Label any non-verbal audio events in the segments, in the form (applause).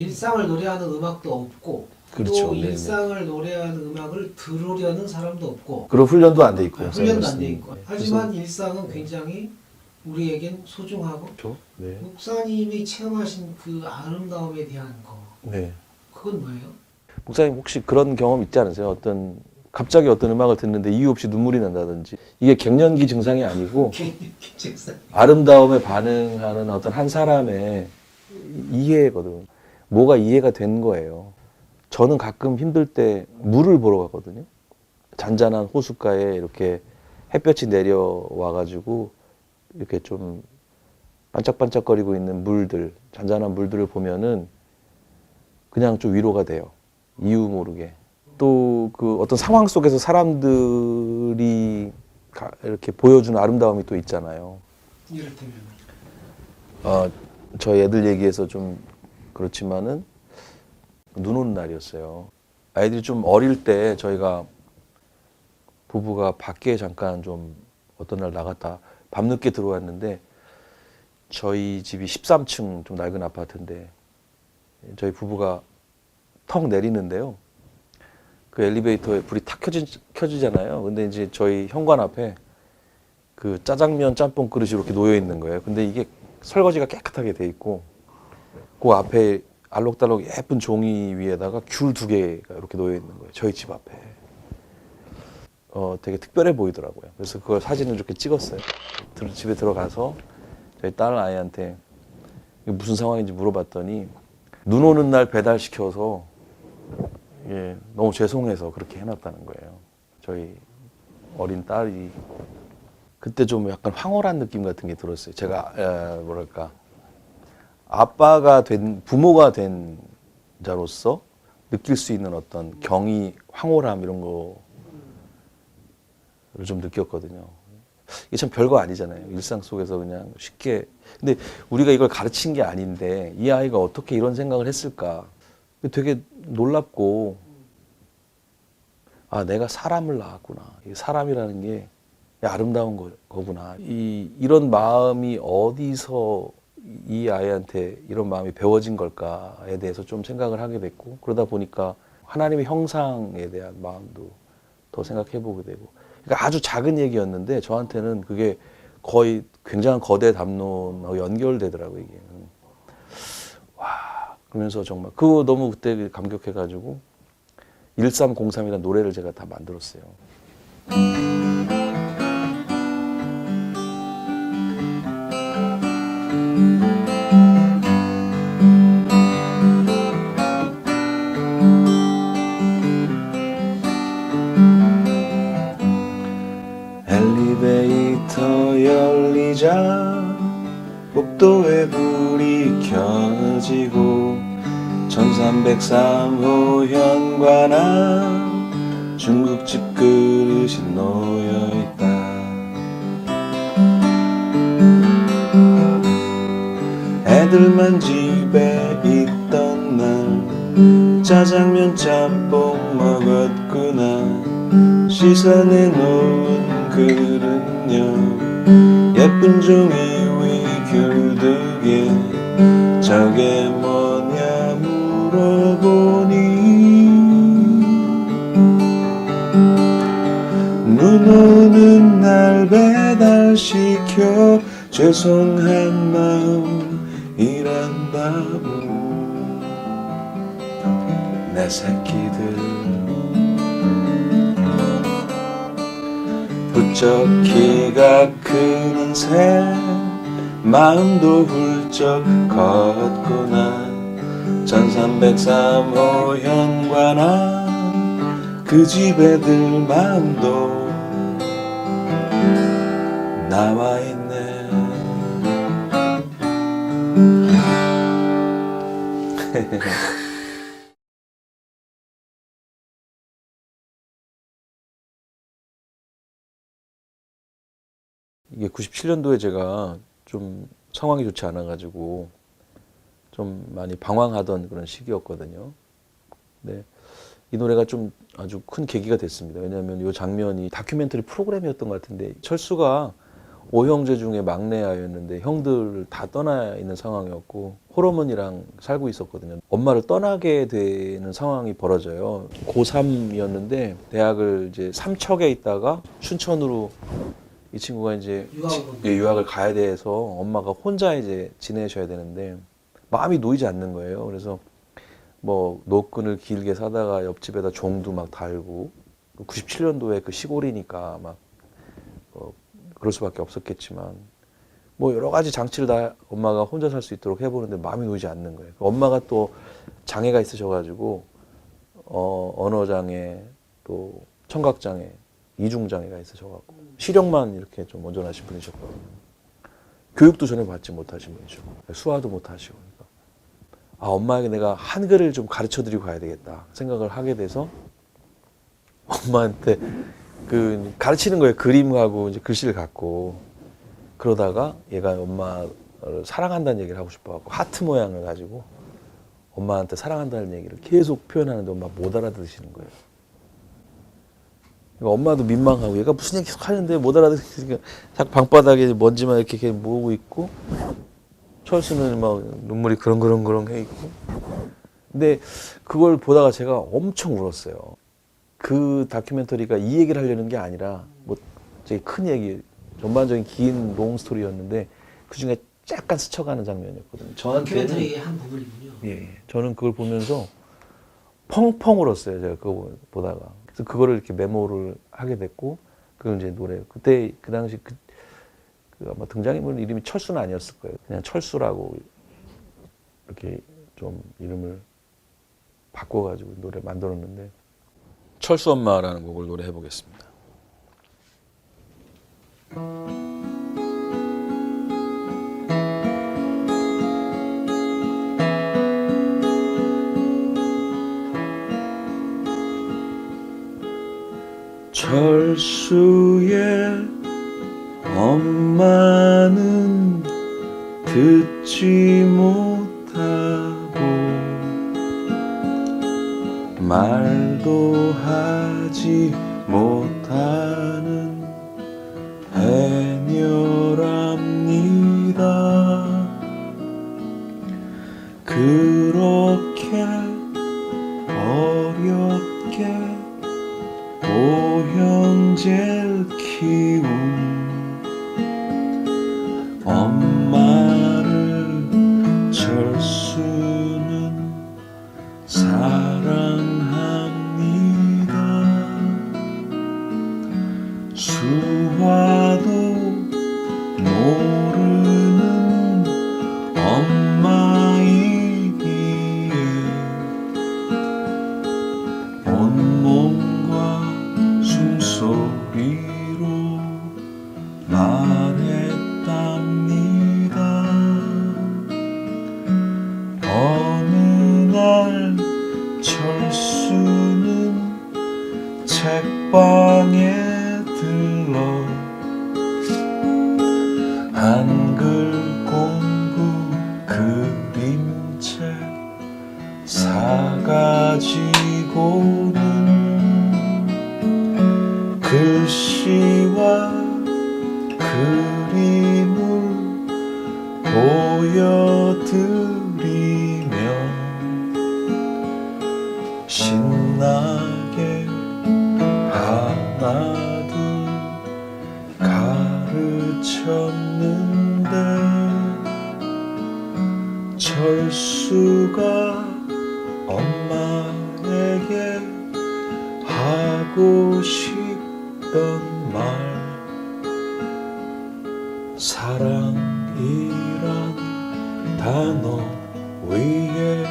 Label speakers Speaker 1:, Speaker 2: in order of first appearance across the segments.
Speaker 1: 일상을 노래하는 음악도 없고
Speaker 2: 그렇죠.
Speaker 1: 또
Speaker 2: 네네.
Speaker 1: 일상을 노래하는 음악을 들으려는 사람도 없고
Speaker 2: 그런 훈련도 안 돼 있고.
Speaker 1: 훈련도 안 돼 있고 하지만 일상은 굉장히 우리에겐 소중하고
Speaker 2: 그렇죠. 네.
Speaker 1: 목사님이 체험하신 그 아름다움에 대한 거
Speaker 2: 네.
Speaker 1: 그건 뭐예요?
Speaker 2: 목사님 혹시 그런 경험 있지 않으세요? 어떤 갑자기 어떤 음악을 듣는데 이유 없이 눈물이 난다든지 이게 갱년기 증상이 아니고 (laughs) 아름다움에 반응하는 어떤 한 사람의 이해거든. 뭐가 이해가 된 거예요. 저는 가끔 힘들 때 물을 보러 가거든요. 잔잔한 호숫가에 이렇게 햇볕이 내려와 가지고 이렇게 좀 반짝반짝거리고 있는 물들, 잔잔한 물들을 보면은 그냥 좀 위로가 돼요. 이유 모르게. 또 그 어떤 상황 속에서 사람들이 가- 이렇게 보여주는 아름다움이 또 있잖아요.
Speaker 1: 이를테면
Speaker 2: 어, 저희 애들 얘기해서 좀 그렇지만은 눈 오는 날이었어요. 아이들이 좀 어릴 때 저희가 부부가 밖에 잠깐 좀 어떤 날 나갔다 밤늦게 들어왔는데 저희 집이 13층 좀 낡은 아파트인데 저희 부부가 턱 내리는데요. 그 엘리베이터에 불이 탁 켜지, 켜지잖아요. 근데 이제 저희 현관 앞에 그 짜장면 짬뽕 그릇이 이렇게 놓여 있는 거예요. 근데 이게 설거지가 깨끗하게 돼 있고 그 앞에 알록달록 예쁜 종이 위에다가 귤 두 개가 이렇게 놓여 있는 거예요. 저희 집 앞에. 어, 되게 특별해 보이더라고요. 그래서 그걸 사진을 이렇게 찍었어요. 들- 집에 들어가서 저희 딸 아이한테 무슨 상황인지 물어봤더니 눈 오는 날 배달시켜서 예, 너무 죄송해서 그렇게 해놨다는 거예요. 저희 어린 딸이 그때 좀 약간 황홀한 느낌 같은 게 들었어요. 제가 에, 뭐랄까 아빠가 된 부모가 된 자로서 느낄 수 있는 어떤 경이 황홀함 이런 거를 좀 느꼈거든요. 이게 참 별거 아니잖아요. 일상 속에서 그냥 쉽게 근데 우리가 이걸 가르친 게 아닌데 이 아이가 어떻게 이런 생각을 했을까? 되게 놀랍고 아 내가 사람을 낳았구나. 이 사람이라는 게 아름다운 거, 거구나. 이, 이런 마음이 어디서 이 아이한테 이런 마음이 배워진 걸까에 대해서 좀 생각을 하게 됐고, 그러다 보니까 하나님의 형상에 대한 마음도 더 생각해 보게 되고. 그러니까 아주 작은 얘기였는데 저한테는 그게 거의 굉장한 거대 담론하고 연결되더라고요, 이게. 와, 그러면서 정말, 그거 너무 그때 감격해 가지고, 1303이라는 노래를 제가 다 만들었어요. 복도에 불이 켜지고 1303호 현관 앞 중국집 그릇이 놓여 있다. 애들만 집에 있던 날 짜장면 짬뽕 먹었구나. 시선에 놓은 그릇녀 예쁜 종이 위 귤두개 저게 뭐냐 물어보니. 눈 오는 날 배달시켜 죄송한 마음이란다고 내 새끼들 부쩍 키가 크는 새 마음도 훌쩍 컸구나. 1303호 현관 앞 그 집 애들 마음도 나와 있네 (laughs) 이게 97년도에 제가 좀 상황이 좋지 않아가지고 좀 많이 방황하던 그런 시기였거든요. 근데 이 노래가 좀 아주 큰 계기가 됐습니다. 왜냐하면 이 장면이 다큐멘터리 프로그램이었던 것 같은데 철수가 오형제 중에 막내 아이였는데 형들 다 떠나 있는 상황이었고 홀어머니랑 살고 있었거든요. 엄마를 떠나게 되는 상황이 벌어져요. 고3이었는데 대학을 이제 삼척에 있다가 춘천으로 이 친구가 이제
Speaker 1: 유학을
Speaker 2: 예, 유학을 가야 돼서 엄마가 혼자 이제 지내셔야 되는데 마음이 놓이지 않는 거예요. 그래서 뭐 노끈을 길게 사다가 옆집에다 종도 막 달고 97년도에 그 시골이니까 막 어, 그럴 수밖에 없었겠지만 뭐 여러 가지 장치를 다 엄마가 혼자 살 수 있도록 해보는데 마음이 놓이지 않는 거예요. 엄마가 또 장애가 있으셔가지고 어, 언어 장애 또 청각 장애 이중 장애가 있으셔갖고 시력만 이렇게 좀 온전하신 분이셨거든요. 교육도 전혀 받지 못하신 분이죠. 수화도 못하시고 그러니까 아 엄마에게 내가 한글을 좀 가르쳐 드리고 가야 되겠다 생각을 하게 돼서 엄마한테 그 가르치는 거예요 그림하고 이제 글씨를 갖고 그러다가 얘가 엄마를 사랑한다는 얘기를 하고 싶어 갖고 하트 모양을 가지고 엄마한테 사랑한다는 얘기를 계속 표현하는데 엄마 못 알아들으시는 거예요. 그러니까 엄마도 민망하고 얘가 무슨 얘기 계속 하는데 못 알아들으니까 자꾸 방바닥에 먼지만 이렇게, 이렇게 모으고 있고 철수는 막 눈물이 그렁그렁그렁 해 있고 근데 그걸 보다가 제가 엄청 울었어요. 그 다큐멘터리가 이 얘기를 하려는 게 아니라 뭐 되게 큰 얘기 전반적인 긴 롱 스토리였는데 그 중에 약간 스쳐가는 장면이었거든요. 저한테는
Speaker 1: 한 부분이군요.
Speaker 2: 예, 예. 저는 그걸 보면서 펑펑 울었어요. 제가 그거 보다가. 그래서 그거를 이렇게 메모를 하게 됐고, 그 이제 노래. 그때, 그 당시 그, 그 아마 등장인물 이름이 철수는 아니었을 거예요. 그냥 철수라고 이렇게 좀 이름을 바꿔가지고 노래 만들었는데, 철수 엄마라는 곡을 노래해 보겠습니다. 철수의 엄마는 듣지 못하고 말도 하지 못 키운 사가지고는 글씨와 그림을 보여드리며 신나게 하나둘 가르쳤는데 철수가 엄마 에게 하고 싶던 말. 사랑이란 단어 위에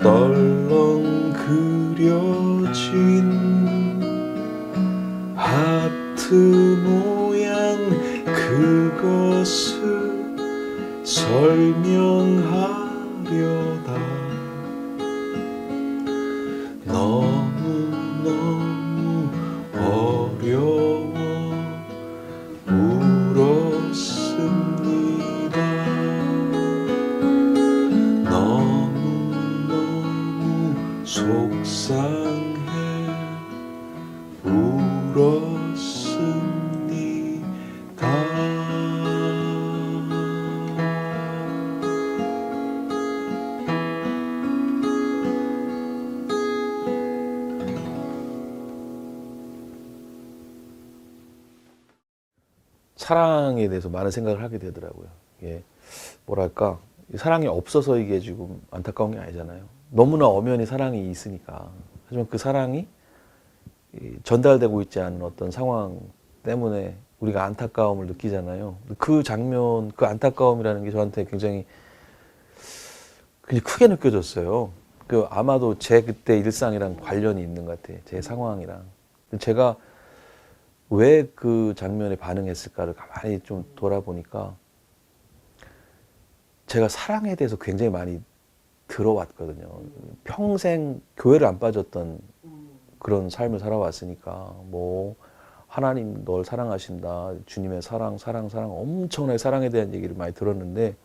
Speaker 2: 떨렁 그려진 하트 모양 그것을 설명하려다 사랑에 대해서 많은 생각을 하게 되더라고요. 예, 뭐랄까 사랑이 없어서 이게 지금 안타까운 게 아니잖아요. 너무나 엄연히 사랑이 있으니까. 하지만 그 사랑이 전달되고 있지 않은 어떤 상황 때문에 우리가 안타까움을 느끼잖아요. 그 장면, 그 안타까움이라는 게 저한테 굉장히 크게 느껴졌어요. 그 아마도 제 그때 일상이랑 관련이 있는 것 같아요. 제 상황이랑. 제가 왜 그 장면에 반응했을까를 가만히 좀 돌아보니까 제가 사랑에 대해서 굉장히 많이 들어왔거든요. 평생 교회를 안 빠졌던 그런 삶을 살아왔으니까 뭐 하나님 널 사랑하신다. 주님의 사랑, 사랑, 사랑 엄청나게 사랑에 대한 얘기를 많이 들었는데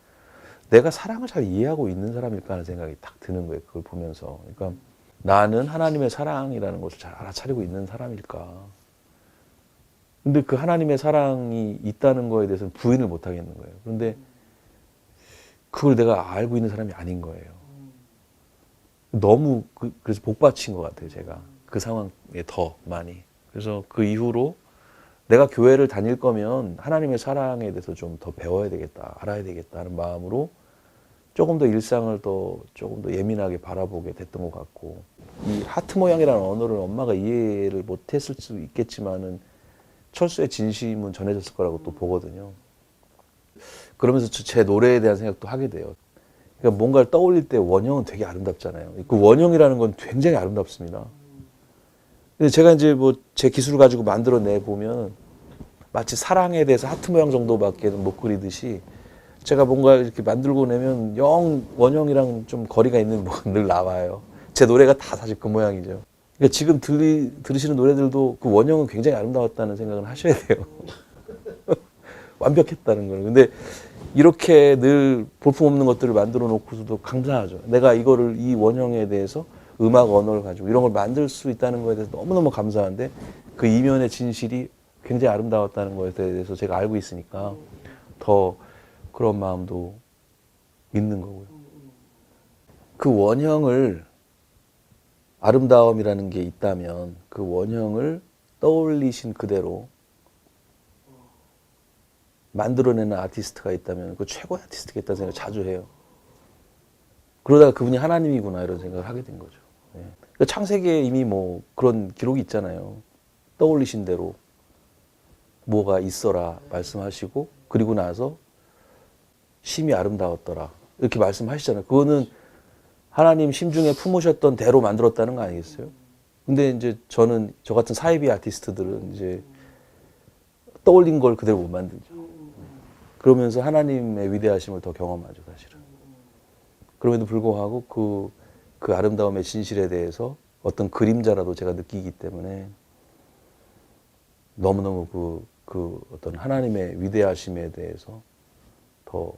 Speaker 2: 내가 사랑을 잘 이해하고 있는 사람일까 하는 생각이 딱 드는 거예요. 그걸 보면서. 그러니까 나는 하나님의 사랑이라는 것을 잘 알아차리고 있는 사람일까. 근데 그 하나님의 사랑이 있다는 거에 대해서는 부인을 못 하겠는 거예요. 그런데 그걸 내가 알고 있는 사람이 아닌 거예요. 너무 그, 래서 복받친 것 같아요, 제가. 그 상황에 더 많이. 그래서 그 이후로 내가 교회를 다닐 거면 하나님의 사랑에 대해서 좀 더 배워야 되겠다, 알아야 되겠다 하는 마음으로 조금 더 일상을 더 조금 더 예민하게 바라보게 됐던 것 같고 이 하트 모양이라는 언어를 엄마가 이해를 못했을 수 있겠지만은 철수의 진심은 전해졌을 거라고 또 보거든요. 그러면서 저- 제 노래에 대한 생각도 하게 돼요. 그러니까 뭔가를 떠올릴 때 원형은 되게 아름답잖아요. 그 원형이라는 건 굉장히 아름답습니다. 근데 제가 이제 뭐 제 기술을 가지고 만들어내 보면 마치 사랑에 대해서 하트 모양 정도밖에는 못 그리듯이 제가 뭔가 이렇게 만들고 내면 영 원형이랑 좀 거리가 있는 뭐가 늘 나와요. 제 노래가 다 사실 그 모양이죠. 그러니까 지금 들리, 들으시는 노래들도 그 원형은 굉장히 아름다웠다는 생각을 하셔야 돼요. (laughs) 완벽했다는 거는. 근데 이렇게 늘 볼품없는 것들을 만들어 놓고서도 감사하죠. 내가 이거를 이 원형에 대해서 음악 언어를 가지고 이런 걸 만들 수 있다는 거에 대해서 너무너무 감사한데 그 이면의 진실이 굉장히 아름다웠다는 거에 대해서 제가 알고 있으니까 더 그런 마음도 있는 거고요. 그 원형을 아름다움이라는 게 있다면 그 원형을 떠올리신 그대로 만들어내는 아티스트가 있다면 그 최고의 아티스트가 있다는 생각을 자주 해요. 그러다가 그분이 하나님이구나 이런 생각을 하게 된 거죠. 예. 그 창세기에 이미 뭐 그런 기록이 있잖아요. 떠올리신 대로 뭐가 있어라 말씀하시고 그리고 나서 심이 아름다웠더라 이렇게 말씀하시잖아요. 그거는 하나님 심중에 품으셨던 대로 만들었다는 거 아니겠어요? 근데 이제 저는 저 같은 사이비 아티스트들은 이제 떠올린 걸 그대로 못 만들죠. 그러면서 하나님의 위대하심을 더 경험하죠, 사실은. 그럼에도 불구하고 그, 그 아름다움의 진실에 대해서 어떤 그림자라도 제가 느끼기 때문에 너무너무 그, 그 어떤 하나님의 위대하심에 대해서 더